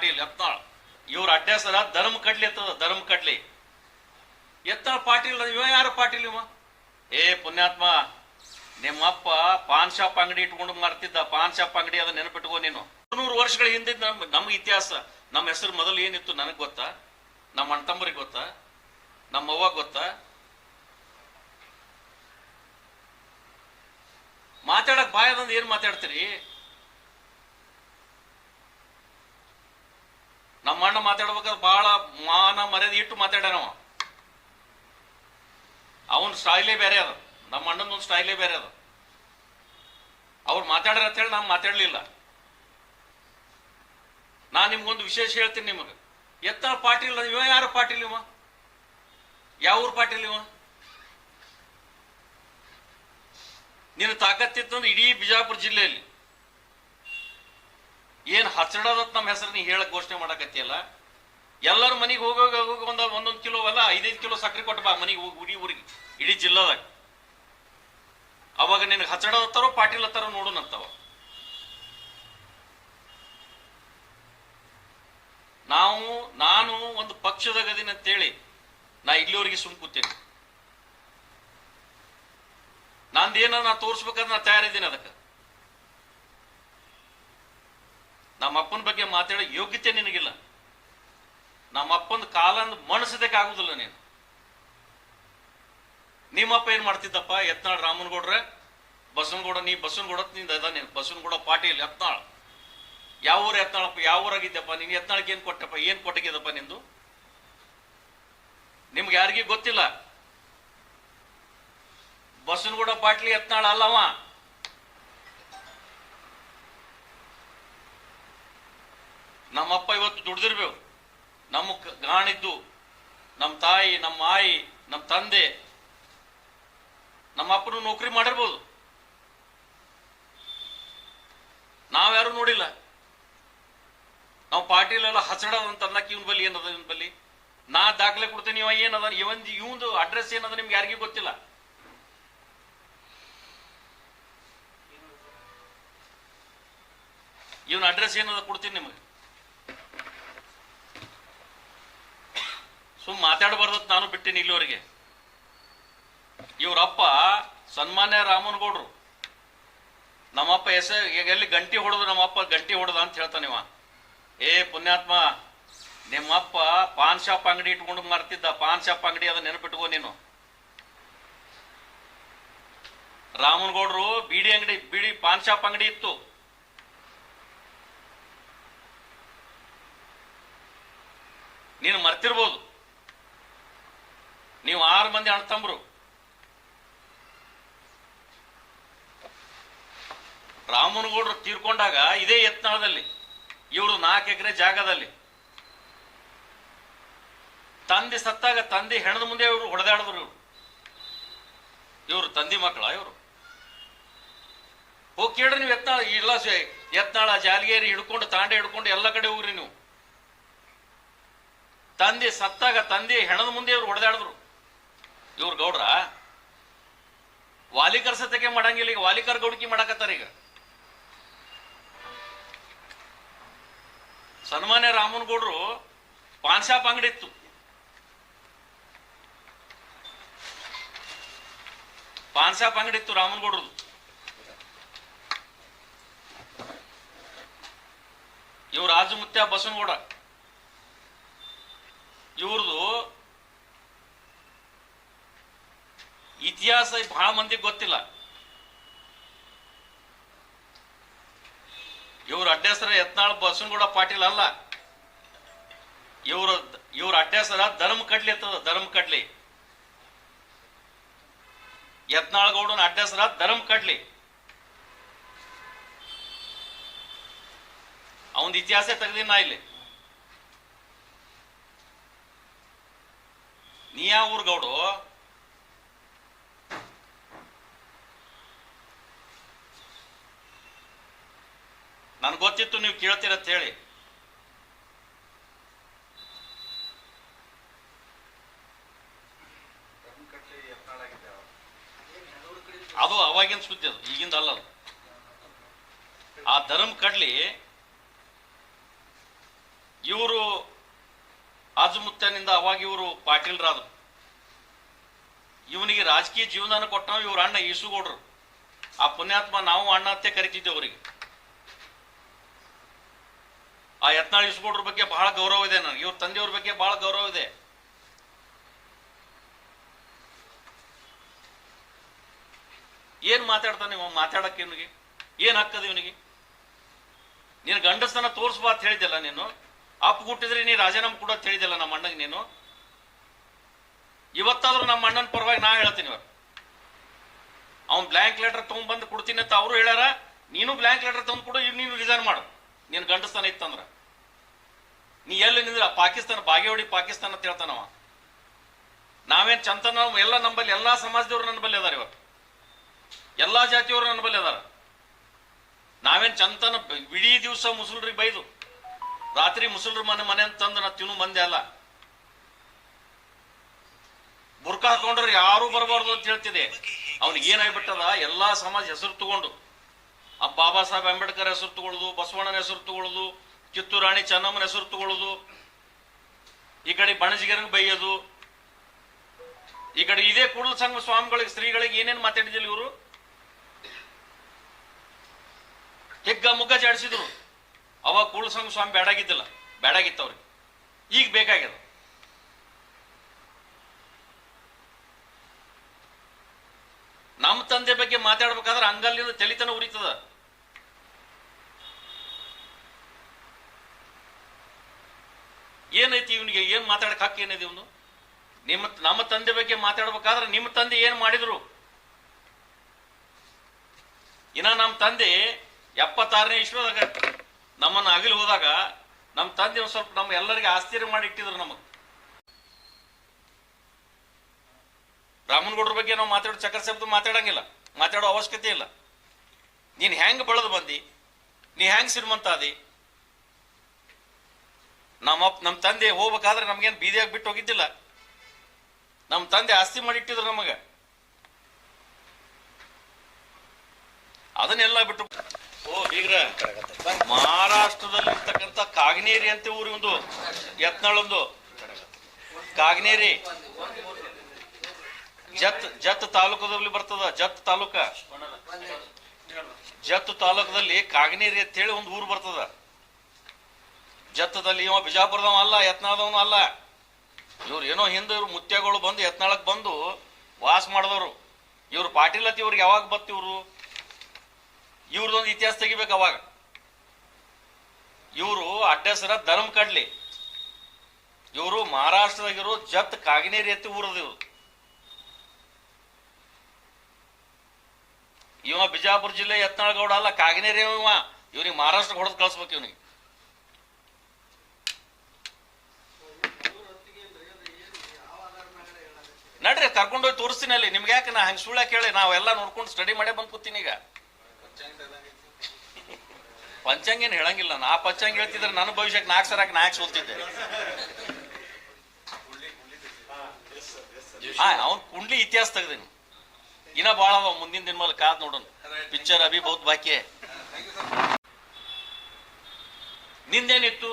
ಪಾಟೀಲ್ ಯತ್ನಾಳ್. ಇವ್ರ ಅಡ್ಡೇಸರ ಧರ್ಮ ಕಡ್ಲಿ ಎತ್ತದ ಧರ್ಮ ಕಡ್ಲಿ. ಎತ್ತಾಳ್ ಪಾಟೀಲ್ ಇವ ಯಾರು ಪಾಟೀಲ್ ಇವ? ಏ ಪುಣ್ಯಾತ್ಮ, ನಿಮ್ಮಪ್ಪ ಪಾನ್ ಶಾಪ್ ಅಂಗಡಿ ಇಟ್ಕೊಂಡು ಮಾರ್ತಿದ್ದ, ಪಾನ್ ಶಾಪ್ ಅಂಗಡಿ ಅದ ನೆನಪಿಟ್ಕೋ ನೀನು. ನೂರು ವರ್ಷಗಳ ಹಿಂದೆ ನಮ್ಮ ಇತಿಹಾಸ, ನಮ್ಮ ಹೆಸರು ಮೊದಲು ಏನಿತ್ತು ನನಗೆ ಗೊತ್ತಾ? ನಮ್ಮ ಅಣ್ಣ ಗೊತ್ತಾ? ನಮ್ಮ ಅವ್ವ ಗೊತ್ತಾ? ಮಾತಾಡಕ್ ಬಾಯದಂದ್ ಏನ್ ಮಾತಾಡ್ತೀರಿ? ನಮ್ಮ ಅಣ್ಣ ಮಾತಾಡ್ಬೇಕಾದ್ರೆ ಬಹಳ ಮಾನ ಮರ್ಯಾದೆ ಇಟ್ಟು ಮಾತಾಡ್ಯಾನವ ಅವನ ಸ್ಟೈಲೇ ಬೇರೆ ಅದ. ನಮ್ಮ ಅಣ್ಣನ ಒಂದು ಸ್ಟೈಲೇ ಬೇರೆ ಅದ. ಅವ್ರು ಮಾತಾಡ್ರ ಅಂತ ಹೇಳಿ ನಾನು ಮಾತಾಡ್ಲಿಲ್ಲ. ನಾ ನಿಮ್ಗೊಂದು ವಿಶೇಷ ಹೇಳ್ತೀನಿ ನಿಮಗೆ. ಎತ್ತ ಪಾಟೀಲ್ ಇವ ಯಾರು ಪಾಟೀಲ್ ಇವ? ಯಾವ ಊರ್ ಪಾಟೀಲ್ ಇವ? ನಿನ್ನ ತಾಕತ್ತಿತ್ತು ಇಡೀ ಬಿಜಾಪುರ ಜಿಲ್ಲೆಯಲ್ಲಿ. ಏನ್ ಹಚ್ಚಿಡೋದತ್ ನಮ್ಮ ಹೆಸರು ನೀ ಹೇಳಕ್ ಘೋಷಣೆ ಮಾಡಕತ್ತಿಯಲ್ಲ? ಎಲ್ಲರ ಮನೆಗೆ ಹೋಗೋಗ ಹೋಗೋಗ ಒಂದ ಒಂದೊಂದು ಕಿಲೋ ಅಲ್ಲ, ಐದೈದು ಕಿಲೋ ಸಕ್ಕರೆ ಕೊಟ್ಟು ಬಾ ಮನೆಗೆ ಹೋಗಿ ಉಡಿ ಊರಿಗೆ, ಇಡೀ ಜಿಲ್ಲಾದಾಗ. ಅವಾಗ ನಿನಗೆ ಹಚ್ಚಡದತ್ತಾರೋ ಪಾಟೀಲ್ ಹತ್ತಾರೋ ನೋಡುನಂತವ ನಾವು, ನಾನು ಒಂದು ಪಕ್ಷದ ಗದಿನ ಅಂತೇಳಿ ನಾ ಇಲ್ಲಿವರೆಗೆ ಸುಮ್ ಕೂತೇನೆ. ನಂದೇನ ನಾ ತೋರಿಸ್ಬೇಕಾದ್ರೆ ನಾ ತಯಾರಿದ್ದೀನಿ ಅದಕ್ಕೆ. ನಮ್ಮ ಅಪ್ಪನ ಬಗ್ಗೆ ಮಾತಾಡೋ ಯೋಗ್ಯತೆ ನಿನಗಿಲ್ಲ. ನಮ್ಮ ಅಪ್ಪನ ಕಾಲನ್ನು ಮಣಸದಕ್ಕೆ ಆಗುದಿಲ್ಲ ನೀನು. ನಿಮ್ಮಪ್ಪ ಏನ್ ಮಾಡ್ತಿದ್ದಪ್ಪ? ಯತ್ನಾಳ್ ರಾಮನಗೌಡ್ರೆ? ಬಸವನಗೌಡ, ನೀ ಬಸವನಗೌಡ ನಿಂದ ಅದ ನೀನು ಬಸವನಗೌಡ ಪಾಟೀಲ್ ಎತ್ನಾಳ್ ಯಾವ ಊರು ಯತ್ನಾಳಪ್ಪ? ಯಾವ ಊರಾಗಿದ್ದಪ್ಪ ನೀನು? ಯತ್ನಾಳ್ಗೆ ಏನ್ ಕೊಟ್ಟಪ್ಪ? ಏನ್ ಕೊಟ್ಟಗಿದಪ್ಪ ನಿಂದು? ನಿಮ್ಗೆ ಯಾರಿಗೂ ಗೊತ್ತಿಲ್ಲ. ಬಸವನಗೌಡ, ಪಾಟೀಲ್, ಯತ್ನಾಳ್ ಅಲ್ಲವ. ನಮ್ಮಪ್ಪ ಇವತ್ತು ದುಡ್ದಿರ್ಬೇಕು. ನಮ್ಮ ಗಾಣಿದ್ದು, ನಮ್ಮ ತಾಯಿ, ನಮ್ಮ ಆಯಿ ನಮ್ಮ ತಂದೆ, ನಮ್ಮ ಅಪ್ಪನು ನೌಕರಿ ಮಾಡಿರ್ಬೋದು. ನಾವ್ಯಾರು ನೋಡಿಲ್ಲ. ನಾವು ಪಾರ್ಟಿಲೆಲ್ಲ ಹಸಡದ ಅಂತ ಅನ್ನಕ್ಕೆ ಇವನ್ ಬಲ್ಲಿ ಏನದ ಇವನ್ ಬಲ್ಲಿ? ನಾ ದಾಖಲೆ ಕೊಡ್ತೀನಿ, ಇವ ಏನದ, ಇವನ್ ಇವಂದು ಅಡ್ರೆಸ್ ಏನದ ನಿಮ್ಗೆ ಯಾರಿಗೂ ಗೊತ್ತಿಲ್ಲ. ಇವನ್ ಅಡ್ರೆಸ್ ಏನದ ಕೊಡ್ತೀನಿ ನಿಮಗೆ. ಸುಮ್ ಮಾತಾಡಬಾರ್ದತ್ ನಾನು ಬಿಟ್ಟಿನಿ ಇಲ್ಲಿವರೆಗೆ. ಇವರಪ್ಪ ಸನ್ಮಾನ್ಯ ರಾಮನಗೌಡ್ರು. ನಮ್ಮಪ್ಪ ಎಸ್ ಎಲ್ಲಿ ಗಂಟಿ ಹೊಡೆದು ನಮ್ಮಪ್ಪ ಗಂಟಿ ಹೊಡೆದ ಅಂತ ಹೇಳ್ತಾನಿವ ಏ ಪುಣ್ಯಾತ್ಮ, ನಿಮ್ಮಪ್ಪ ಪಾನ್ ಶಾಪ್ ಅಂಗಡಿ ಇಟ್ಕೊಂಡು ಮಾರ್ತಿದ್ದ, ಪಾನ್ ಶಾಪ್ ಅಂಗಡಿ ಅದನ್ನ ನೆನಪಿಟ್ಕೋ ನೀನು. ರಾಮನಗೌಡ್ರು ಬೀಡಿ ಅಂಗಡಿ, ಬೀಡಿ ಪಾನ್ ಶಾಪ್ ಅಂಗಡಿ ಇತ್ತು. ನೀನು ಮರ್ತಿರ್ಬೋದು. ನೀವು ಆರು ಮಂದಿ ಅಣ್ತಂಬ್ರು ರಾಮನಗೌಡರು ತೀರ್ಕೊಂಡಾಗ ಇದೇ ಯತ್ನಾಳದಲ್ಲಿ ಇವರು ನಾಲ್ಕು ಎಕರೆ ಜಾಗದಲ್ಲಿ. ತಂದೆ ಸತ್ತಾಗ ತಂದೆ ಹೆಣದ ಮುಂದೆ ಇವರು ಹೊಡೆದಾಡಿದ್ರು ಇವರು. ಇವರು ತಂದೆ ಮಕ್ಕಳ ಇವರು. ಹೋಗಿ ಕೇಳ್ರಿ ನೀವು ಯತ್ನಾಳ ಇಲ್ಲ ಯತ್ನಾಳ ಜಾಲಗೇರಿ ಹಿಡ್ಕೊಂಡು, ತಾಂಡೆ ಹಿಡ್ಕೊಂಡು ಎಲ್ಲ ಕಡೆ ಹೋಗ್ರಿ ನೀವು. ತಂದೆ ಸತ್ತಾಗ ತಂದೆ ಹೆಣದ ಮುಂದೆ ಇವ್ರು ಹೊಡೆದಾಡಿದ್ರು. ಇವ್ರು ಗೌಡ್ರ? ವಾಲಿಕರ್ ಸತ್ಯಕ್ಕೆ ಮಾಡಂಗಿಲ್ಲ, ಈಗ ವಾಲಿಕರ್ ಗೌಡ್ಕಿ ಮಾಡಕತ್ತಾರ ಈಗ. ಸನ್ಮಾನ್ಯ ರಾಮನಗೌಡ್ರು ಪಾನ್ ಶಾಪ್ ಅಂಗಡಿ ಇತ್ತು ಪಾನ್ ಶಾಪ್ ಅಂಗಡಿ ಇತ್ತು ರಾಮನಗೌಡ್ರದು ಇವ್ರು ರಾಜಮುತ್ಯ ಬಸವನಗೌಡ. ಇವ್ರದು ಇತಿಹಾಸ ಬಹಳ ಮಂದಿಗೆ ಗೊತ್ತಿಲ್ಲ. ಇವ್ರ ಅಡ್ಡೆಸರ ಯತ್ನಾಳ್ ಬಸವನಗೌಡ ಪಾಟೀಲ್ ಅಲ್ಲ. ಇವ್ರ ಇವ್ರ ಅಡ್ಡೆಸರ ಧರ್ಮ ಕಡ್ಲಿ ಇರ್ತದ, ಧರ್ಮ ಕಡ್ಲಿ. ಯತ್ನಾಳ್ ಗೌಡನ ಅಡ್ಡೆಸರ ಧರ್ಮ ಕಡ್ಲಿ. ಅವನ್ ಇತಿಹಾಸ ತೆಗ್ದಿ ನಾ ಇಲ್ಲಿ. ನೀ ಯಾವ ನನ್ಗೆ ಗೊತ್ತಿತ್ತು ನೀವು ಅಂತ ಹೇಳಿ. ಅದು ಅವಾಗಿನ ಸುದ್ದಿ ಅದು, ಈಗಿಂದ ಅಲ್ಲ ಅದು. ಆ ಧರ್ಮ ಕಡ್ಲಿ ಇವರು ಆಜುಮುತ್ತನಿಂದ ಅವಾಗ ಇವರು ಪಾಟೀಲ್ರಾದ್ರು. ಇವನಿಗೆ ರಾಜಕೀಯ ಜೀವನ ಕೊಟ್ಟನ ಇವ್ರ ಅಣ್ಣ ಈಸುಗೌಡ್ರು. ಆ ಪುಣ್ಯಾತ್ಮ ನಾವು ಅಣ್ಣ ಅಂತ ಕರಿತಿದ್ದೆ ಅವರಿಗೆ. ಆ ಯತ್ನಾಳ್ ಇಸ್ಕೊಡ್ರ ಬಗ್ಗೆ ಬಹಳ ಗೌರವ ಇದೆ ನನಗೆ. ಇವ್ರ ತಂದೆಯವ್ರ ಬಗ್ಗೆ ಬಹಳ ಗೌರವ ಇದೆ. ಏನ್ ಮಾತಾಡ್ತಾನೆ ಇವ? ಮಾತಾಡಕ್ಕೆ ಇವನಿಗೆ? ಏನ್ ಹಾಕದ ಇವನಿಗೆ? ನೀನು ಗಂಡಸ್ತನ ತೋರಿಸ್ಬಾ ಅಂತ ಹೇಳಿದ್ದಲ್ಲ ನೀನು? ಅಪ್ಪ ಹುಟ್ಟಿದ್ರೆ ನೀ ರಾಜೀನಾಮೆ ಕೂಡ ಅಂತ ಹೇಳಿದ್ದಲ್ಲ ನಮ್ಮ ಅಣ್ಣಗೆ ನೀನು? ಇವತ್ತಾದ್ರೂ ನಮ್ಮ ಅಣ್ಣನ ಪರವಾಗಿ ನಾ ಹೇಳ್ತೀನಿ ಇವರು ಅವ್ನು ಬ್ಲ್ಯಾಂಕ್ ಲೆಟರ್ ತಗೊಂಡ್ಬಂದು ಕೊಡ್ತೀನಿ ಅಂತ ಅವರು ಹೇಳ್ಯಾರ. ನೀನು ಬ್ಲ್ಯಾಂಕ್ ಲೆಟರ್ ತಂದು ಕೊಡು ಇವ್ ನೀನು ರಿಸೈನ್ ಮಾಡು. ನೀನು ಗಂಡಸ್ತಾನ ಇತ್ತಂದ್ರ? ನೀ ಎಲ್ಲಿ ನಿಂದ್ರ? ಪಾಕಿಸ್ತಾನ ಬಾಗೇವಾಡಿ ಪಾಕಿಸ್ತಾನ ಅಂತ ಹೇಳ್ತಾನವ ನಾವೇನ್ ಚಂತನ? ಎಲ್ಲ ನಂಬಲ್ಲಿ ಎಲ್ಲಾ ಸಮಾಜದವ್ರು ನನ್ನ ಬಲ್ಲಿ ಅದಾರ ಇವತ್ತು. ಎಲ್ಲಾ ಜಾತಿಯವರು ನನ್ನ ಬಲ್ಲಿ ಅದಾರ. ನಾವೇನ್ ಚಂತನ? ಇಡೀ ದಿವಸ ಮುಸುಲ್ರಿಗೆ ಬೈದು, ರಾತ್ರಿ ಮುಸುಲ್ರ ಮನೆ ಮನೆ ಅಂತಂದು ನಾ ತಿನ್ನು ಮಂದೆ ಅಲ್ಲ. ಬುರ್ಕ ಹಾಕೊಂಡ್ರೆ ಯಾರು ಬರಬಾರ್ದು ಅಂತ ಹೇಳ್ತಿದೆ. ಅವ್ನಿಗೆ ಏನಾಗ್ಬಿಟ್ಟದ ಎಲ್ಲಾ ಸಮಾಜ ಹೆಸರು ತಗೊಂಡು. ಆ ಬಾಬಾ ಸಾಹೇಬ್ ಅಂಬೇಡ್ಕರ್ ಹೆಸರು ತಗೊಳ್ಳೋದು ಬಸವಣ್ಣನ ಹೆಸರು ತಗೊಳ್ಳೋದು ಕಿತ್ತೂರು ರಾಣಿ ಚೆನ್ನಮ್ಮನ ಹೆಸರು ತಗೊಳ್ಳೋದು ಈ ಕಡೆ ಬಣಜಿಗರಿಗೆ ಬೈಯೋದು. ಈ ಕಡೆ ಇದೇ ಕೂಡಲ ಸಂಘ ಸ್ವಾಮಿಗಳಿಗೆ, ಸ್ತ್ರೀಗಳಿಗೆ ಏನೇನು ಮಾತಾಡಿದಿಲ್ಲ ಇವರು? ಹೆಗ್ಗ ಮುಗ್ಗ ಜಾಡಿಸಿದ್ರು. ಅವಾಗ ಕೂಡಲ ಸಂಘ ಸ್ವಾಮಿ ಬೇಡಾಗಿದ್ದಿಲ್ಲ ಬೇಡಾಗಿತ್ತು ಅವ್ರಿಗೆ. ಈಗ ಬೇಕಾಗ್ಯದ. ನಮ್ಮ ತಂದೆ ಬಗ್ಗೆ ಮಾತಾಡ್ಬೇಕಾದ್ರೆ ಅಂಗಲ್ಲಿಂದ ತಲಿತನ ಉರಿತದ. ಏನೈತಿ ಇವನಿಗೆ, ಏನು ಮಾತಾಡಕ್ಕೆ ಹಕ್ಕ ಏನಿದೆ ಇವನು? ನಿಮ್ಮ ನಮ್ಮ ತಂದೆ ಬಗ್ಗೆ ಮಾತಾಡ್ಬೇಕಾದ್ರೆ ನಿಮ್ಮ ತಂದೆ ಏನು ಮಾಡಿದ್ರು? ಇನ್ನ ನಮ್ಮ ತಂದೆ ಎಪ್ಪತ್ತಾರನೇ ಇಶ್ವದಾಗ ನಮ್ಮನ್ನು ಅಗಲಿ ಹೋದಾಗ ನಮ್ಮ ತಂದೆ ಸ್ವಲ್ಪ ನಮ್ಮ ಎಲ್ಲರಿಗೆ ಆಶ್ಚರ್ಯ ಮಾಡಿ ಇಟ್ಟಿದ್ರು ನಮಗೆ. ರಾಮನಗೌಡ್ರ ಬಗ್ಗೆ ನಾವು ಮಾತಾಡೋ ಚಕ್ರ ಶಬ್ದ ಮಾತಾಡಂಗಿಲ್ಲ, ಮಾತಾಡೋ ಅವಶ್ಯಕತೆ ಇಲ್ಲ. ನೀನು ಹೆಂಗೆ ಬೆಳೆದು ಬಂದಿ? ನೀ ಹೆಂಗ್ ಶ್ರೀಮಂತ ಅದಿ ನಮ್ಮ ಅಪ್- ನಮ್ಮ ತಂದೆ ಹೋಗ್ಬೇಕಾದ್ರೆ ನಮ್ಗೇನು ಬೀದಿಯಾಗಿ ಬಿಟ್ಟು ಹೋಗಿದ್ದಿಲ್ಲ. ನಮ್ಮ ತಂದೆ ಆಸ್ತಿ ಮಾಡಿಟ್ಟಿದ್ರು ನಮಗ. ಅದನ್ನೆಲ್ಲ ಬಿಟ್ಟು ಓ, ಬೀಗ್ರ. ಮಹಾರಾಷ್ಟ್ರದಲ್ಲಿ ಇರ್ತಕ್ಕಂಥ ಕಾಗನೇರಿ ಅಂತ ಊರಿ ಒಂದು. ಯತ್ನಾಳೊಂದು ಕಾಗನೇರಿ. ಜತ್ ಜತ್ ತಾಲೂಕದಲ್ಲಿ ಬರ್ತದ, ಜತ್ ತಾಲೂಕ. ಜತ್ ತಾಲೂಕದಲ್ಲಿ ಕಾಗನೇರಿ ಅಂತ ಹೇಳಿ ಒಂದು ಊರು ಬರ್ತದ. ಜತ್ತದಲ್ಲಿ ಇವ ಬಿಜಾಪುರದವ ಅಲ್ಲ, ಯತ್ನಾಳದವನು ಅಲ್ಲ. ಇವ್ರು ಏನೋ ಹಿಂದೆ ಇವ್ರು ಮುತ್ಯಗಳು ಬಂದು ಯತ್ನಾಳಕ್ಕೆ ಬಂದು ವಾಸ ಮಾಡಿದವರು. ಇವ್ರು ಪಾಟೀಲತಿ ಇವ್ರಿಗೆ ಯಾವಾಗ ಬತ್ತಿವ್ರು? ಇವ್ರದೊಂದು ಇತಿಹಾಸ ತೆಗಿಬೇಕು ಅವಾಗ. ಇವರು ಅಡ್ಡಸರ ಧರ್ಮ ಕಡ್ಲಿ ಇವರು ಮಹಾರಾಷ್ಟ್ರದಾಗಿರೋ ಜತ್ ಕಾಗಿನೇರಿ ಎತ್ತಿ ಇವ್ರು. ಇವ ಬಿಜಾಪುರ ಜಿಲ್ಲೆ ಯತ್ನಾಳಗೌಡ ಅಲ್ಲ, ಕಾಗಿನೇರಿ ಇವ. ಇವ್ರಿಗೆ ಮಹಾರಾಷ್ಟ್ರ ಹೊಡೆದು ಕಳಿಸ್ಬೇಕು ಇವನಿಗೆ. ನಡ್ರಿ ಕರ್ಕೊಂಡೋಗಿ ತೋರಿಸ್ತೀನಿ ಅಲ್ಲಿ. ನಿಮ್ಗೆ ಯಾಕೆ ನಾ ಹಂಗೆ ಸುಳ್ಳ ಕೇಳಿ? ನಾವೆಲ್ಲ ನೋಡ್ಕೊಂಡು ಸ್ಟಡಿ ಮಾಡೇ ಬಂದು ಕೂತೀನಿ ಈಗ. ಪಂಚಾಂಗ ಏನು ಹೇಳಂಗಿಲ್ಲ. ನಾ ಪಂಚಾಂಗ ಹೇಳ್ತಿದ್ರೆ ನನ್ನ ಭವಿಷ್ಯಕ್ಕೆ ನಾಲ್ಕು ಸರಕ್ಕೆ ನಾಲ್ಕು ಸೋಲ್ತಿದ್ದೆ. ಹಾ, ಅವ್ನು ಕುಂಡ್ಲಿ ಇತಿಹಾಸ ತೆಗ್ದೀನಿ. ಇನ್ನ ಅವ ಮುಂದಿನ ದಿನ ಮೇಲೆ ಕಾದ್ ನೋಡೋಣ ಪಿಕ್ಚರ್ ಅಭಿ ಬಹುತ್ ಬಾಕಿ. ನಿಂದೇನಿತ್ತು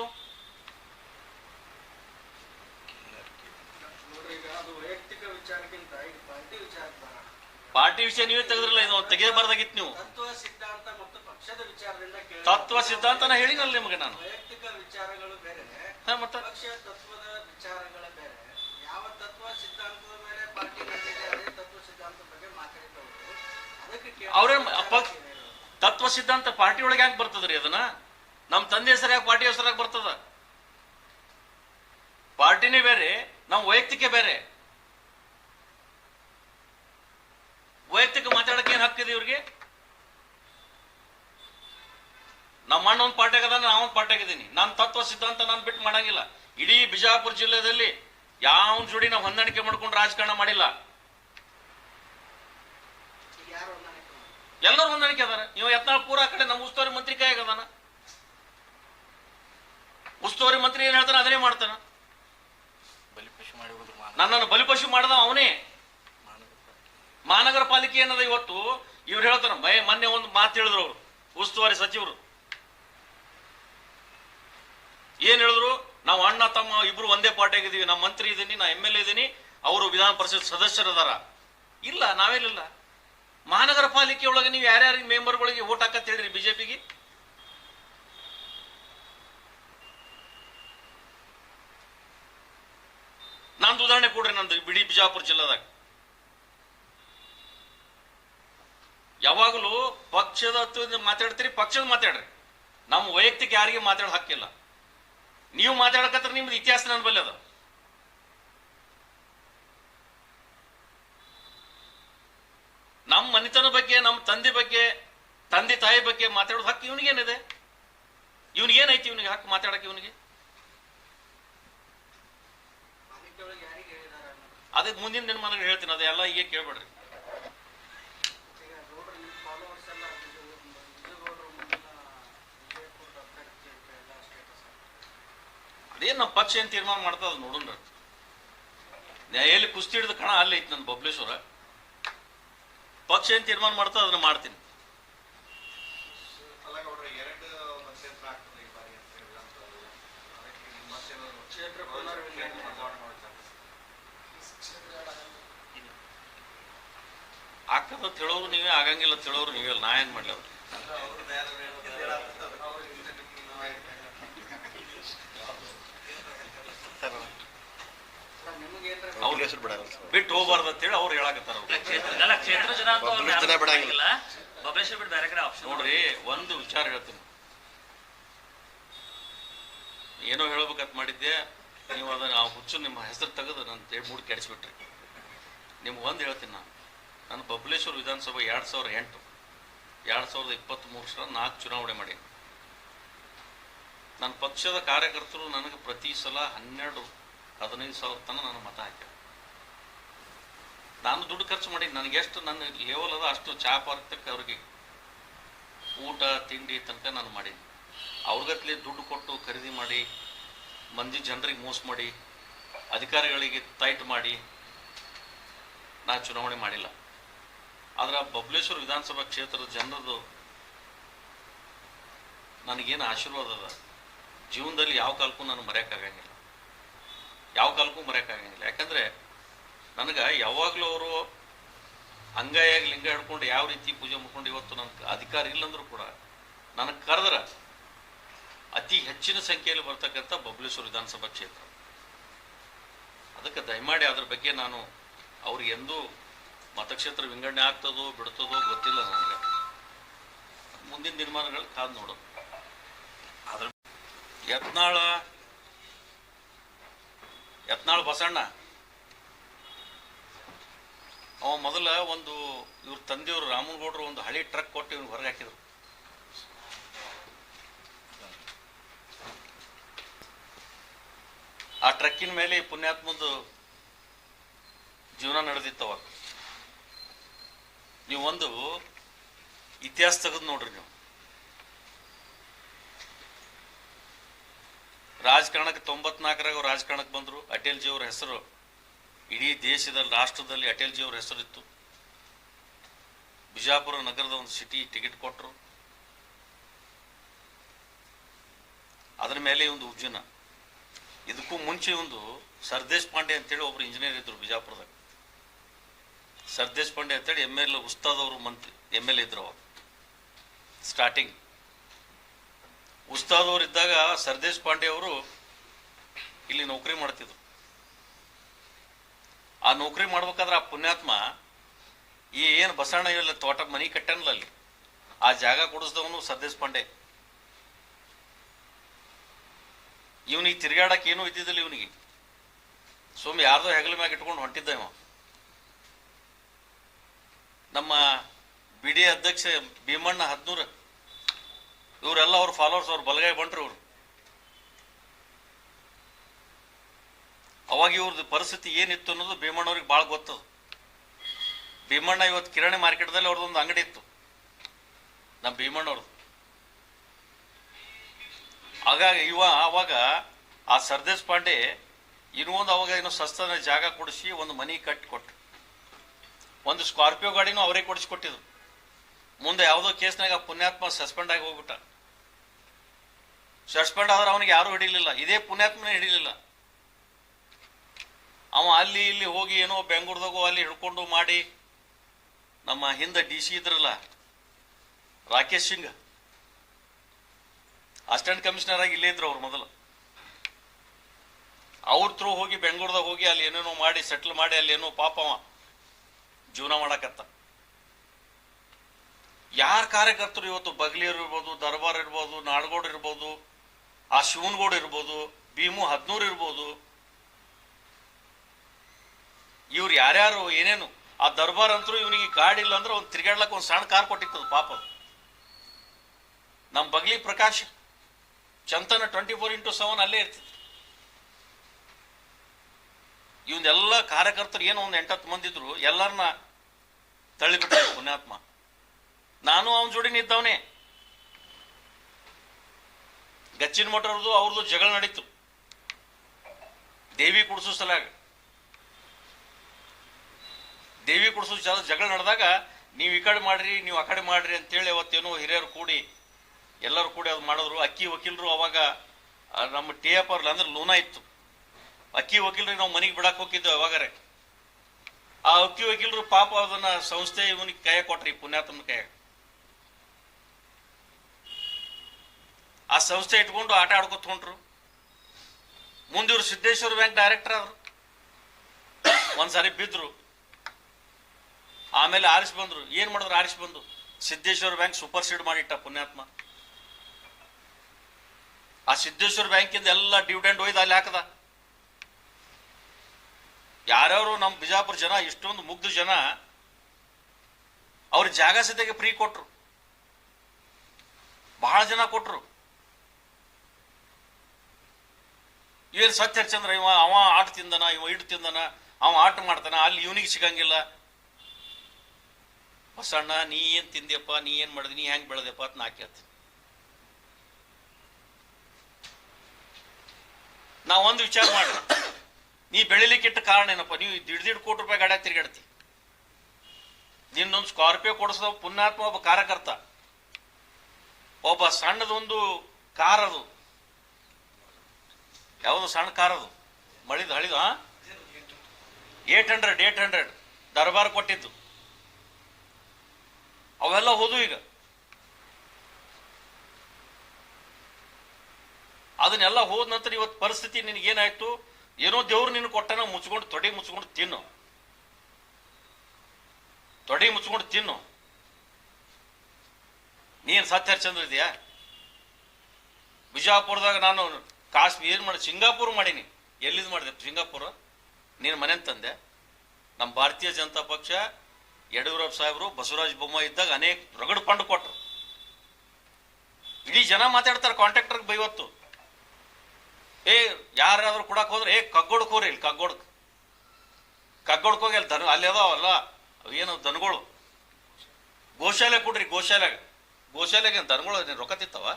ನೋಡ್ರಿ ಈಗ ಅದು ವೈಯಕ್ತಿಕ ವಿಚಾರಕ್ಕಿಂತ ಈಗ ಪಾರ್ಟಿ ವಿಚಾರಕ್ಕೆ ಬರೋಣ. ಪಾರ್ಟಿ ವಿಷಯ ನೀವೇ ತೆಗೆದ್ರಲ್ಲ ಇದು ತೆಗೆಯಬಾರ್ದಾಗಿತ್ತು ನೀವು. ತತ್ವ ಸಿದ್ಧಾಂತ ಮತ್ತು ಪಕ್ಷದ ವಿಚಾರದಿಂದ ಕೇಳಿ. ತತ್ವ ಸಿದ್ಧಾಂತನ ಹೇಳಿನಲ್ಲ ನಿಮಗೆ ನಾನು. ವೈಯಕ್ತಿಕ ವಿಚಾರಗಳು ಬೇರೆ ಹಾ, ಮತ್ತೆ? ಪಕ್ಷ ತತ್ವದ ವಿಚಾರಗಳ ಬೇರೆ. ಯಾವ ತತ್ವ ಸಿದ್ಧಾಂತದ ಮೇಲೆ ಪಾರ್ಟಿ ನಡೆದಿದೆ ಅದೇ ತತ್ವ ಸಿದ್ಧಾಂತದ ಬಗ್ಗೆ ಮಾತಾಡಿದವರು ಅದಕ್ಕೆ ಕೇಳಿ- ಅವ್ರೇನ್ ಅಪ್ಪ- ತತ್ವ ಸಿದ್ಧಾಂತ ಪಾರ್ಟಿ ಒಳಗೆ ಯಾಕೆ ಬರ್ತದ್ರಿ ಅದನ್ನ? ನಮ್ಮ ತಂದೆ ಯಾಕೆ ಪಾರ್ಟಿ ಹೆಸರಾಗ ಬರ್ತದ? ಪಾರ್ಟಿನೇ ಬೇರೆ ನಮ್ಮ ವೈಯಕ್ತಿಕ ಬೇರೆ. ವೈಯಕ್ತಿಕ ಮಾತಾಡಕ್ಕೆ ಏನ್ ಹಕ್ಕಿದೆ ಇವ್ರಿಗೆ? ನಮ್ಮ ಅಣ್ಣ ಒಂದು ಪಾರ್ಟಿ ಆಗದ ನಾವೊಂದು ಪಾರ್ಟಿ ಆಗಿದ್ದೀನಿ. ನನ್ನ ತತ್ವ ಸಿದ್ಧಾಂತ ನಾನು ಬಿಟ್ಟು ಮಾಡಂಗಿಲ್ಲ. ಇಡೀ ಬಿಜಾಪುರ ಜಿಲ್ಲೆಯಲ್ಲಿ ಯಾವ ಜೋಡಿ ನಾವು ಹೊಂದಾಣಿಕೆ ಮಾಡ್ಕೊಂಡು ರಾಜಕಾರಣ ಮಾಡಿಲ್ಲ. ಎಲ್ಲರೂ ಹೊಂದಾಣಿಕೆ ಅದಾರ. ನೀವು ಯತ್ನಾಳ್ ಪೂರ ಆ ಕಡೆ ನಮ್ಮ ಉಸ್ತುವಾರಿ ಮಂತ್ರಿ ಕೈ ಅದಾನ ಉಸ್ತುವಾರಿ ಮಂತ್ರಿ ಏನ್ ಹೇಳ್ತಾನ ಅದನ್ನೇ ಮಾಡ್ತಾನ? ಬಲಿಪಶು ಮಾಡಿ ನನ್ನನ್ನು ಬಲಿಪಶು ಮಾಡದ ಅವನೇ. ಮಹಾನಗರ ಪಾಲಿಕೆ ಏನದ ಇವತ್ತು? ಇವ್ರು ಹೇಳ್ತಾರ ಮೊನ್ನೆ ಒಂದು ಮಾತು ಹೇಳಿದ್ರು ಅವರು, ಉಸ್ತುವಾರಿ ಸಚಿವರು. ಏನ್ ಹೇಳಿದ್ರು? ನಾವು ಅಣ್ಣ, ತಮ್ಮ ಇಬ್ರು ಒಂದೇ ಪಾರ್ಟಿಯಾಗಿದ್ದೀವಿ ನಾ ಮಂತ್ರಿ ಇದ್ದೀನಿ ನಾ ಎಂ ಎಲ್ ಎ ಇದ್ದೀನಿ ಅವರು ವಿಧಾನ ಪರಿಷತ್ ಸದಸ್ಯರದಾರ. ಇಲ್ಲ, ನಾವೇನಿಲ್ಲ. ಮಹಾನಗರ ಪಾಲಿಕೆ ಒಳಗೆ ನೀವು ಯಾರ್ಯಾರಿಗೆ ಮೆಂಬರ್ಗಳಿಗೆ ಓಟ್ ಹಾಕತ್ ಹೇಳಿರಿ ಬಿಜೆಪಿಗೆ? ನಂದು ಉದಾಹರಣೆ ಕೊಡ್ರಿ ನಂದು, ಬಿಡಿ ಬಿಜಾಪುರ ಜಿಲ್ಲಾದಾಗ. ಯಾವಾಗಲೂ ಪಕ್ಷದ ಹತ್ತಿರ ಮಾತಾಡ್ತೀರಿ, ಪಕ್ಷದ ಮಾತಾಡ್ರಿ. ನಮ್ಮ ವೈಯಕ್ತಿಕ ಯಾರಿಗೆ ಮಾತಾಡೋ ಹಕ್ಕಿಲ್ಲ. ನೀವು ಮಾತಾಡಕತ್ರ ನಿಮ್ದು ಇತಿಹಾಸ ನನ್ನ ಬಲ್ಲಿ ಅದ. ನಮ್ಮ ಮನಿತನ ಬಗ್ಗೆ, ನಮ್ಮ ತಂದೆ ಬಗ್ಗೆ, ತಂದೆ ತಾಯಿ ಬಗ್ಗೆ ಮಾತಾಡೋದು ಹಕ್ಕು ಇವನಿಗೇನಿದೆ? ಇವನಿಗೇನೈತಿ ಇವನಿಗೆ ಹಕ್ಕು ಮಾತಾಡಕ್ಕೆ ಇವನಿಗೆ? ಅದಕ್ಕೆ ಮುಂದಿನ ದಿನಮಾನಗಳು ಹೇಳ್ತೀನಿ, ಅದೆಲ್ಲ ಈಗ ಕೇಳ್ಬೇಡ್ರಿ ಈಗ ಗೌಡ್ರು ನಿಮ್ಮ ಫಾಲೋವರ್ಸ್ ಎಲ್ಲ ವಿಜಯಗೌಡರು ಮುಂದಿನ ವಿಜಯಪುರದ ಅಭ್ಯರ್ಥಿ ಅಂತ ಎಲ್ಲ ಸ್ಟೇಟಸ್ ಅದೇನ್ ನಮ್ಮ ಪಕ್ಷ ಏನು ತೀರ್ಮಾನ ಮಾಡ್ತದ ಅದು ನೋಡೋಣ ಎಲ್ಲಿ ಕುಸ್ತಿ ಹಿಡಿದ ಕಣ ಅಲ್ಲಿ ಐತೆ ನನ್ನ ಬಬ್ಲೇಶ್ವರ. ಪಕ್ಷ ಏನು ತೀರ್ಮಾನ ಮಾಡ್ತಾ ಅದನ್ನ ಮಾಡ್ತೀನಿ. ಆಗ್ತದೆ ತಿಳೋರು ನೀವೇ ಆಗಂಗಿಲ್ಲ ತಿಳೋರು ನೀವೇ ನಾ ಏನ್ ಮಾಡ್ಲಿ ಅವ್ರಿಗೆ? ಅವ್ರ ಹೆಸರು ಬಿಡಲ್ಲ. ಬಿಟ್ಟು ಹೋಗ್ಬಾರ್ದು ಅಂತೇಳಿ ಅವ್ರು ಹೇಳಕತ್ತಾರ ಅಲ್ಲ ಕ್ಷೇತ್ರ ಜನ ಅಂತ ಬಿಡಂಗಿಲ್ಲ. ಬಿಡಂಗಿಲ್ಲ. ಬಬ್ಲೇಶ್ವರ ಬಿಟ್ಟು ಬೇರೆ ಕಡೆ ಆಪ್ಷನ್ ನೋಡ್ರಿ ಒಂದು ವಿಚಾರ ಹೇಳ್ತೀನಿ. ಏನೋ ಹೇಳ್ಬೇಕಂತ ಮಾಡಿದ್ದೆ ನೀವು ಅದನ್ನ ಆ ಹುಚ್ಚು ನಿಮ್ಮ ಹೆಸರು ತೆಗೆದು ನನ್ನ ಮೂಡ್ ಕೆಡಿಸ್ಬಿಟ್ರಿ. ನಿಮ್ಗೆ ಒಂದು ಹೇಳ್ತೀನಿ ನಾನು. ನಾನು ಬಬಲೇಶ್ವರ ವಿಧಾನಸಭೆ ಎರಡು ಸಾವಿರದ ಎಂಟು ಎರಡು ಸಾವಿರದ ಇಪ್ಪತ್ತ್ಮೂರು ಸಲ ನಾಲ್ಕು ಚುನಾವಣೆ ಮಾಡೀನಿ. ನನ್ನ ಪಕ್ಷದ ಕಾರ್ಯಕರ್ತರು ನನಗೆ ಪ್ರತಿ ಸಲ ಹನ್ನೆರಡು ಹದಿನೈದು ಸಾವಿರ ತನಕ ನಾನು ಮತ ಹಾಕಿ ನಾನು ದುಡ್ಡು ಖರ್ಚು ಮಾಡಿ ನನಗೆ ಎಷ್ಟು ನನ್ನ ಲೆವೆಲ್ ಅದ ಅಷ್ಟು ಚಾಪ ಆಗ್ತಕ್ಕೆ ಅವ್ರಿಗೆ ಊಟ, ತಿಂಡಿ ತನಕ ನಾನು ಮಾಡೀನಿ ಅವ್ರಿಗತ್ಲೆ ದುಡ್ಡು ಕೊಟ್ಟು ಖರೀದಿ ಮಾಡಿ, ಮಂದಿ ಜನರಿಗೆ ಮೋಸ ಮಾಡಿ, ಅಧಿಕಾರಿಗಳಿಗೆ ತೈಟ್ ಮಾಡಿ ನಾ ಚುನಾವಣೆ ಮಾಡಿಲ್ಲ. ಆದ್ರೆ ಬಬ್ಲೇಶ್ವರ ವಿಧಾನಸಭಾ ಕ್ಷೇತ್ರದ ಜನರದು ನನಗೇನು ಆಶೀರ್ವಾದ ಅದ? ಜೀವನದಲ್ಲಿ ಯಾವ ಕಾಲಕ್ಕೂ ನಾನು ಮರೆಯೋಕ್ಕಾಗಂಗಿಲ್ಲ. ಯಾವ ಕಾಲಕ್ಕೂ ಮರೆಯೋಕ್ಕಾಗಂಗಿಲ್ಲ ಯಾಕಂದ್ರೆ ನನಗೆ ಯಾವಾಗಲೂ ಅವರು ಅಂಗೈಯಾಗಿ ಲಿಂಗ ಹಿಡ್ಕೊಂಡು ಯಾವ ರೀತಿ ಪೂಜೆ ಮಾಡ್ಕೊಂಡು ಇವತ್ತು ನನ್ನ ಅಧಿಕಾರ ಇಲ್ಲಂದ್ರೂ ಕೂಡ ನನಗೆ ಕರೆದ್ರ ಅತಿ ಹೆಚ್ಚಿನ ಸಂಖ್ಯೆಯಲ್ಲಿ ಬರ್ತಕ್ಕಂಥ ಬಬ್ಲೇಶ್ವರ ವಿಧಾನಸಭಾ ಕ್ಷೇತ್ರ. ಅದಕ್ಕೆ ದಯಮಾಡಿ ಅದ್ರ ಬಗ್ಗೆ ನಾನು ಅವ್ರಿಗೆ ಎಂದೂ ಮತಕ್ಷೇತ್ರ ವಿಂಗಡಣೆ ಆಗ್ತದೋ ಬಿಡ್ತದೋ ಗೊತ್ತಿಲ್ಲ ನನಗೆ. ಮುಂದಿನ ನಿರ್ಮಾಣಗಳು ಕಾದು ನೋಡೋದು. ಅದ್ರ ಯತ್ನಾಳ ಯತ್ನಾಳ್ ಬಸಣ್ಣ. ಅವ ಮೊದಲ ಒಂದು ಇವ್ರ ತಂದೆಯವರು ರಾಮನಗೌಡರು ಒಂದು ಹಳಿ ಟ್ರಕ್ ಕೊಟ್ಟು ಇವ್ನಿಗೆ ಹೊರಗೆ ಹಾಕಿದ್ರು. ಆ ಟ್ರಕ್ಕಿನ ಮೇಲೆ ಈ ಪುಣ್ಯಾತ್ಮಂದು ಜೀವನ ನಡೆದಿತ್ತು ಅವಾಗ. ನೀವು ಒಂದು ಇತಿಹಾಸ ತೆಗೆದು ನೋಡ್ರಿ ನೀವು. ರಾಜಕಾರಣಕ್ಕೆ ತೊಂಬತ್ನಾಲ್ಕರಾಗ ರಾಜಕಾರಣಕ್ಕೆ ಬಂದರು ಅಟಲ್ ಅವ್ರ ಹೆಸರು. ಇಡೀ ದೇಶದಲ್ಲಿ, ರಾಷ್ಟ್ರದಲ್ಲಿ ಅಟಲ್ ಅವ್ರ ಹೆಸರಿತ್ತು. ಬಿಜಾಪುರ ನಗರದ ಒಂದು ಸಿಟಿ ಟಿಕೆಟ್ ಕೊಟ್ಟರು ಅದರ ಮೇಲೆ ಒಂದು ಉಜ್ಜನ. ಇದಕ್ಕೂ ಮುಂಚೆ ಒಂದು ಸರ್ದೇಶ್ ಪಾಂಡೆ ಅಂತೇಳಿ ಒಬ್ರು ಇಂಜಿನಿಯರ್ ಇದ್ರು ಬಿಜಾಪುರದಾಗ. ಸರ್ದೇಶ್ ಪಾಂಡೆ ಅಂತೇಳಿ ಎಂ ಎಲ್ ಉಸ್ತಾದ್ ಅವರು ಮಂತ್ರಿ ಎಂ ಎಲ್ ಎ ಇದ್ರು ಅವಾಗ. ಸ್ಟಾರ್ಟಿಂಗ್ ಉಸ್ತಾದ್ ಅವರು ಇದ್ದಾಗ ಸರ್ದೇಶ್ ಪಾಂಡೆ ಅವರು ಇಲ್ಲಿ ನೌಕರಿ ಮಾಡ್ತಿದ್ರು. ಆ ನೌಕರಿ ಮಾಡ್ಬೇಕಾದ್ರೆ ಆ ಪುಣ್ಯಾತ್ಮ ಈ ಏನು ಬಸಣ್ಣ ಇಲ್ಲ ತೋಟ ಮನಿ ಕಟ್ಟನಲ್ಲ ಅಲ್ಲಿ, ಆ ಜಾಗ ಕೊಡಿಸ್ದವನು ಸರ್ದೇಶ್ ಪಾಂಡೆ. ಇವನಿಗೆ ತಿರ್ಗಾಡಕ್ಕೆ ಏನೂ ಇದ್ದಿದ್ದಿಲ್ಲ ಇವನಿಗೆ. ಸುಮ್ಮನೆ ಯಾರ್ದೋ ಹೆಗಲ ಮ್ಯಾಗ ಇಟ್ಕೊಂಡು ಹೊಂಟಿದ್ದ ಇವ. ನಮ್ಮ ಬಿಡಿ ಅಧ್ಯಕ್ಷ ಭೀಮಣ್ಣ ಹದ್ನೂರ ಇವರೆಲ್ಲ ಅವ್ರ ಫಾಲೋವರ್ಸ್ ಅವ್ರು ಬಲಗೈ ಬಂಟ್ರು ಇವರು. ಅವಾಗ ಇವ್ರದ್ದು ಪರಿಸ್ಥಿತಿ ಏನಿತ್ತು ಅನ್ನೋದು ಭೀಮಣ್ಣವ್ರಿಗೆ ಭಾಳ ಗೊತ್ತದು ಭೀಮಣ್ಣ ಇವತ್ತು ಕಿರಾಣಿ ಮಾರ್ಕೆಟ್ದಲ್ಲಿ ಅವ್ರದ್ದೊಂದು ಅಂಗಡಿ ಇತ್ತು. ನಮ್ಮ ಭೀಮಣ್ಣವ್ರದ್ದು ಹಾಗಾಗಿ ಇವ ಆವಾಗ ಆ ಸರ್ದೇಶ್ ಪಾಂಡೆ ಇನ್ನೊಂದು ಅವಾಗ ಏನೋ ಸಸ್ತನ ಜಾಗ ಕೊಡಿಸಿ ಒಂದು ಮನಿ ಕಟ್ಟಿ ಕೊಟ್ಟು ಒಂದು ಸ್ಕಾರ್ಪಿಯೋ ಗಾಡಿನೂ ಅವರೇ ಕೊಡಿಸ್ಕೊಟ್ಟಿದ್ರು ಮುಂದೆ ಯಾವುದೋ ಕೇಸ್ನಾಗ ಪುಣ್ಯಾತ್ಮ ಸಸ್ಪೆಂಡ್ ಆಗಿ ಹೋಗ್ಬಿಟ್ಟ. ಸಸ್ಪೆಂಡ್ ಆದ್ರೆ ಅವನಿಗೆ ಯಾರು ಹಿಡಿಲಿಲ್ಲ. ಇದೇ ಪುಣ್ಯಾತ್ಮನೇ ಹಿಡಿಲಿಲ್ಲ. ಅವ ಅಲ್ಲಿ ಇಲ್ಲಿ ಹೋಗಿ ಏನೋ ಬೆಂಗಳೂರದಾಗೋ ಅಲ್ಲಿ ಹಿಡ್ಕೊಂಡು ಮಾಡಿ ನಮ್ಮ ಹಿಂದೆ ಡಿ ಸಿ ಇದ್ರಲ್ಲ, ರಾಕೇಶ್ ಸಿಂಗ್. ಅಸಿಸ್ಟೆಂಟ್ ಕಮಿಷನರ್ ಆಗಿ ಇಲ್ಲೇ ಇದ್ರು ಅವ್ರು ಮೊದಲು. ಅವ್ರ ಥ್ರೂ ಹೋಗಿ ಬೆಂಗಳೂರದಾಗ ಹೋಗಿ ಅಲ್ಲಿ ಏನೇನೋ ಮಾಡಿ ಸೆಟ್ಲ್ ಮಾಡಿ ಅಲ್ಲಿ ಏನೋ ಪಾಪ ಅವ. ಜೀವನ ಮಾಡಕತ್ತ. ಯಾರ ಕಾರ್ಯಕರ್ತರು ಇವತ್ತು ಬಗ್ಲಿಯರು ಇರ್ಬೋದು, ದರ್ಬಾರ್ ಇರ್ಬೋದು, ನಾಡಗೋಡ್ ಇರ್ಬೋದು, ಆ ಶಿವನಗೋಡ್ ಇರ್ಬೋದು, ಭೀಮು ಹದ್ನೂರು ಇರ್ಬೋದು. ಇವ್ರು ಯಾರ್ಯಾರು, ಏನೇನು? ಆ ದರ್ಬಾರ್ ಅಂತರೂ ಇವನಿಗೆ ಗಾಡಿ ಇಲ್ಲ ಅಂದ್ರೆ ಒಂದು ತಿರ್ಗಾಡ್ಲಕ್ಕೆ ಒಂದು ಸಣ್ಣ ಕಾರ್ ಕೊಟ್ಟಿತ್ತು ಪಾಪ. ನಮ್ಮ ಬಗ್ಲಿ ಪ್ರಕಾಶ್, ಚಂತನ ಟ್ವೆಂಟಿ ಫೋರ್ ಇಂಟು ಸೆವೆನ್ ಅಲ್ಲೇ ಇರ್ತಿತ್ತು ಇವನ್ನೆಲ್ಲ ಕಾರ್ಯಕರ್ತರು ಏನೋ ಒಂದು ಎಂಟತ್ತು ಮಂದಿ ಇದ್ರು ಎಲ್ಲರನ್ನ ತಳ್ಳಿಬಿಟ್ಟ ಪುಣ್ಯಾತ್ಮ. ನಾನು ಅವನ ಜೋಡಿ ನಿದ್ದವನೇ ಗಚ್ಚಿನ ಮಠರದು ಅವ್ರದ್ದು ಜಗಳ ನಡೀತು. ದೇವಿ ಕುಡಿಸೋ ಸಲಾಗ ದೇವಿ ಕುಡಿಸೋ ಜಲ ಜಗಳ ನಡೆದಾಗ, ನೀವು ಈ ಕಡೆ ಮಾಡ್ರಿ, ನೀವು ಆ ಕಡೆ ಮಾಡ್ರಿ ಅಂತೇಳಿ ಅವತ್ತೇನೋ ಹಿರಿಯರು ಕೂಡಿ, ಎಲ್ಲರೂ ಕೂಡಿ ಅದು ಮಾಡಿದ್ರು. ಅಕ್ಕಿ ವಕೀಲರು ಅವಾಗ ನಮ್ಮ ಟಿ ಎಫ್ ಅವ್ರಲ್ಲ ಅಂದ್ರೆ ಲೋನ ಇತ್ತು. ಅಕ್ಕಿ ವಕೀಲರಿಗೆ ನಾವು ಮನೆಗೆ ಬಿಡಕ್ಕೆ ಹೋಗಿದ್ದೆವು ಅವಾಗರೆ. ಆ ಅಕ್ಕಿ ವಕೀಲರು ಪಾಪ ಅದನ್ನ ಸಂಸ್ಥೆ ಇವನಿಗೆ ಕೈ ಕೊಟ್ರಿ, ಪುಣ್ಯಾತ್ಮನ ಕೈ ಆ ಸಂಸ್ಥೆ ಇಟ್ಕೊಂಡು ಆಟ ಆಡ್ಕೊತ ಹೊಂಟ್ರು. ಮುಂದೆ ಇವ್ರು ಸಿದ್ದೇಶ್ವರ ಬ್ಯಾಂಕ್ ಡೈರೆಕ್ಟರ್ ಅವರು. ಒಂದ್ಸಾರಿ ಬಿದ್ರು. ಆಮೇಲೆ ಆರಿಸಿ ಬಂದ್ರು. ಏನ್ ಮಾಡಿದ್ರು ಆರಿಸಿ ಬಂದು ಸಿದ್ದೇಶ್ವರ ಬ್ಯಾಂಕ್ ಸೂಪರ್ ಸೀಡ್ ಮಾಡಿಟ್ಟ ಪುಣ್ಯಾತ್ಮ. ಆ ಸಿದ್ದೇಶ್ವರ ಬ್ಯಾಂಕಿಂದ ಎಲ್ಲ ಡಿವಿಡೆಂಡ್ ಒಯ್ದು ಅಲ್ಲಿ ಹಾಕದ. ಯಾರ್ಯಾರು ನಮ್ಮ ಬಿಜಾಪುರ ಜನ, ಇಷ್ಟೊಂದು ಮುಗ್ಧ ಜನ, ಅವ್ರ ಜಾಗ ಸದ್ಯಕ್ಕೆ ಫ್ರೀ ಕೊಟ್ರು. ಬಹಳ ಜನ ಕೊಟ್ರು. ಏನ್ ಸತ್ಯ ಹರಿಚಂದ್ರ ಇವ ಅವ ಆಟ ತಿಂದನ, ಇವ ಇಟ್ಟು ತಿಂದನ, ಅವ ಆಟ ಮಾಡ್ತಾನ, ಅಲ್ಲಿ ಇವನಿಗೆ ಸಿಗಂಗಿಲ್ಲ. ಹೊಸಣ್ಣ, ನೀ ಏನ್ ತಿಂದ್ಯಪ್ಪ, ನೀ ಏನ್ ಮಾಡಿದ, ನೀ ಹೆಂಗ್ ಬೆಳೆದಪ್ಪ ಅಂತ ನಾ ಕೇಳ್ತೀನಿ. ನಾ ಒಂದು ವಿಚಾರ ಮಾಡ ನೀ ಬೆಳಿಲಿಕ್ಕಿಟ್ಟ ಕಾರಣ ಏನಪ್ಪ? ನೀವು ದಿಡ್ ದಿಡ್ ಕೋಟಿ ರೂಪಾಯಿ ಗಾಡಿ ತಿರುಗಾಡ್ತಿ. ನಿನ್ನೊಂದು ಸ್ಕಾರ್ಪಿಯೋ ಕೊಡಿಸ್ದ ಪುಣ್ಯಾತ್ಮ ಒಬ್ಬ ಕಾರ್ಯಕರ್ತ. ಒಬ್ಬ ಸಣ್ಣದೊಂದು ಕಾರ್ ಯಾವುದು ಸಣ್ಣ ಕಾರದು? ಮಳಿದು ಹಳಿದು ಹಳಿದ ಏಟ್ ಹಂಡ್ರೆಡ್ ಏಟ್ ಹಂಡ್ರೆಡ್. ದರ್ಬಾರ್ ಕೊಟ್ಟಿದ್ದು. ಅವೆಲ್ಲ ಹೋದು ಈಗ. ಅದನ್ನೆಲ್ಲ ಹೋದ ನಂತರ ಇವತ್ತು ಪರಿಸ್ಥಿತಿ ನಿನಗೇನಾಯ್ತು? ಏನೋ ದೇವ್ರು ನಿನ್ನ ಕೊಟ್ಟನ ಮುಚ್ಕೊಂಡು ತೊಡೆ ಮುಚ್ಕೊಂಡು ತಿನ್ನು. ತೊಡೆ ಮುಚ್ಕೊಂಡು ತಿನ್ನು. ನೀನು ಸತ್ಯಾರ್ ಚಂದ್ರ ಇದೆಯಾ? ಬಿಜಾಪುರದಾಗ ನಾನು ಕಾಶ್ಮೀರ್ ಏನು ಮಾಡಿ, ಸಿಂಗಾಪುರ್ ಮಾಡೀನಿ. ಎಲ್ಲಿದು ಮಾಡಿದೆ? ಸಿಂಗಾಪುರ. ನೀನು ಮನೆ ತಂದೆ. ನಮ್ಮ ಭಾರತೀಯ ಜನತಾ ಪಕ್ಷ, ಯಡಿಯೂರಪ್ಪ ಸಾಹೇಬರು, ಬಸವರಾಜ ಬೊಮ್ಮಾಯಿ ಇದ್ದಾಗ ಅನೇಕ ರಗಡು ಪಂಡು ಕೊಟ್ರು. ಇಡೀ ಜನ ಮಾತಾಡ್ತಾರೆ ಕಾಂಟ್ರಾಕ್ಟರ್ಗೆ ಬೈವತ್ತು ಏ, ಯಾರಾದ್ರೂ ಕೊಡಕ್ಕೆ ಹೋದ್ರೆ, ಏ ಕಗ್ಗೊಡ್ಕೋರಿ ಇಲ್ಲಿ, ಕಗ್ಗೊಡ್ಕ್. ಕಗ್ಗೊಡ್ಕೋಗಿ ಅಲ್ಲಿ ದನ ಅಲ್ಲಿ ಅದಾವಲ್ಲ ಏನು ದನಗಳು ಗೋಶಾಲೆ ಕೊಡ್ರಿ, ಗೋಶಾಲೆಗೆ. ಗೋಶಾಲೆಗೆ ದನಗಳು ರೊಕ್ಕ ತಿಂತಾವ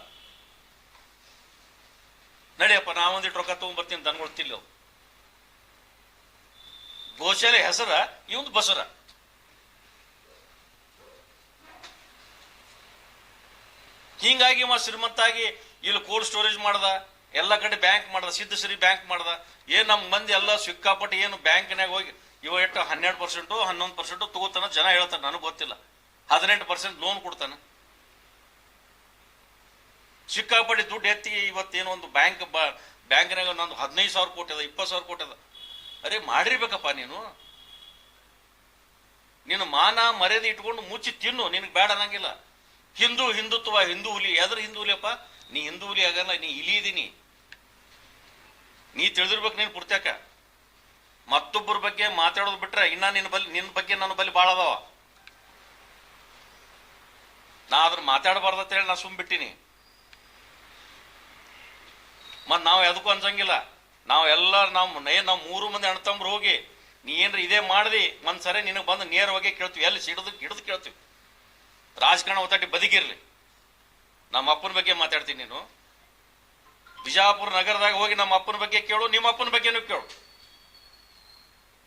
ನಡಿಯಪ್ಪ ನಾ ಒಂದಿಟ್ಟು ರೊಕ್ಕ ತೊಗೊಂಡ್ಬರ್ತೀನಿ ದನಗಳು ತಿಲ್ಲವು ಗೋಶಾಲೆ ಹೆಸರ ಇವಂದು ಬಸರ. ಹಿಂಗಾಗಿ ಇವ ಶ್ರೀಮಂತಾಗಿ ಇಲ್ಲಿ ಕೋಲ್ಡ್ ಸ್ಟೋರೇಜ್ ಮಾಡ್ದ, ಎಲ್ಲ ಕಡೆ ಬ್ಯಾಂಕ್ ಮಾಡ್ದ ಸಿದ್ಧಶ್ರೀ ಬ್ಯಾಂಕ್ ಮಾಡ್ದ. ಏನು ನಮ್ಮ ಮಂದಿ ಎಲ್ಲ ಸಿಕ್ಕಾಪಟ್ಟೆ ಏನು ಬ್ಯಾಂಕ್ನಾಗ ಹೋಗಿ ಇವ ಎಷ್ಟು ಹನ್ನೆರಡು ಪರ್ಸೆಂಟು, ಹನ್ನೊಂದು ಪರ್ಸೆಂಟು ತಗೋತಾನ ಜನ ಹೇಳ್ತಾನೆ ನನಗೆ ಗೊತ್ತಿಲ್ಲ. ಹದಿನೆಂಟು ಪರ್ಸೆಂಟ್ ಲೋನ್ ಕೊಡ್ತಾನೆ. ಸಿಕ್ಕಾಪಟ್ಟೆ ದುಡ್ಡು ಎತ್ತಿ ಇವತ್ತೇನೋ ಒಂದು ಬ್ಯಾಂಕ್ ಬ್ಯಾಂಕ್ನಾಗ ನಂದು ಹದಿನೈದು ಸಾವಿರ ಕೋಟಿ ಅದ, ಇಪ್ಪತ್ತು ಸಾವಿರ ಕೋಟಿ ಅದ. ಅರೆ, ಮಾಡಿರ್ಬೇಕಪ್ಪ ನೀನು. ನೀನು ಮಾನ ಮರ್ಯಾದೆ ಇಟ್ಕೊಂಡು ಮುಚ್ಚಿ ತಿನ್ನು, ನಿನಗೆ ಬೇಡ ಅನ್ನಂಗಿಲ್ಲ. ಹಿಂದೂ ಹಿಂದುತ್ವ, ಹಿಂದೂ ಹುಲಿ, ಯಾವ್ದ್ರ ಹಿಂದೂ ಹುಲಿಯಪ್ಪ. ನೀ ಹಿಂದೂ ಹುಲಿ ಆಗಲ್ಲ, ನೀ ಇಲಿ ಇದೀನಿ. ನೀ ತಿಳಿದಿರ್ಬೇಕು ನೀನು ಪುರ್ತಕ ಮತ್ತೊಬ್ಬರ ಬಗ್ಗೆ ಮಾತಾಡೋದು ಬಿಟ್ರೆ ಇನ್ನ ನಿನ್ನ ಬಲ್ಲಿ ನಿನ್ನ ಬಗ್ಗೆ ನನ್ನ ಬಲ್ಲಿ ಭಾಳ ಅದಾವ. ನಾ ಅದ್ರ ಅಂತೇಳಿ ನಾ ಸುಮ್ ಬಿಟ್ಟಿನಿ ಮತ್ ನಾವು ಎದಕ್ಕೂ ಅನ್ಸಂಗಿಲ್ಲ. ನಾವು ಎಲ್ಲ ನಮ್ಮ ಏನ್ ನಾವು ಮೂರು ಮಂದಿ ಅಣ್ತಂಬ್ರು ಹೋಗಿ, ನೀ ಏನ್ರ ಇದೇ ಮಾಡ್ದಿ? ಒಂದು ಸರಿ, ನಿನಗೆ ಬಂದು ನೇರವಾಗಿ ಕೇಳ್ತೀವಿ. ಎಲ್ಲಿ ಸಿಡಿದು ಹಿಡಿದು ಕೇಳ್ತೀವಿ. ರಾಜಕಾರಣ ಒತ್ತಾಟಿ ಬದುಕಿರಲಿ ನಮ್ಮ ಅಪ್ಪನ ಬಗ್ಗೆ ಮಾತಾಡ್ತೀನಿ ನೀನು. ಬಿಜಾಪುರ ನಗರದಾಗ ಹೋಗಿ ನಮ್ಮ ಅಪ್ಪನ ಬಗ್ಗೆ ಕೇಳು ನಿಮ್ಮ ಅಪ್ಪನ ಬಗ್ಗೆನೂ ಕೇಳು.